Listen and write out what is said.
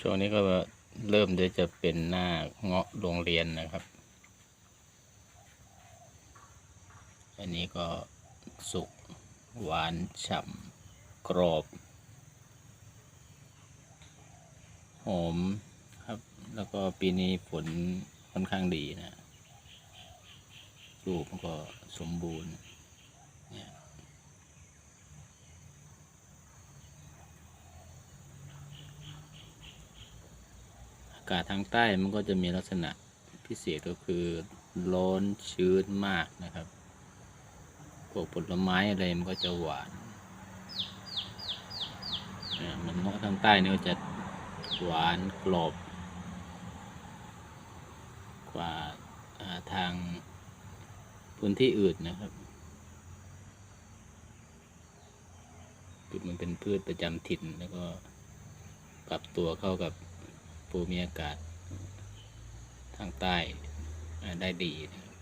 ช่วงนี้ก็เริ่มที่จะเป็นหน้าเงาะโรงเรียนนะครับ อันนี้ก็สุกหวานฉ่ำกรอบ หอมครับ แล้วก็ปีนี้ฝนค่อนข้างดีนะลูกมันก็สมบูรณ์เนี่ย อากาศทางใต้มันก็จะมีลักษณะพิเศษก็คือร้อนชื้นมากนะครับพวกผลไม้อะไรมันก็จะหวานนะมันเงาะทางใต้นี่ก็จะหวานกรอบ กว่าทางพื้นที่อื่นนะครับคือมันเป็นพืชประจำถิ่นแล้วก็ปรับตัวเข้ากับ ภูมิอากาศทางใต้ได้ดีนะครับ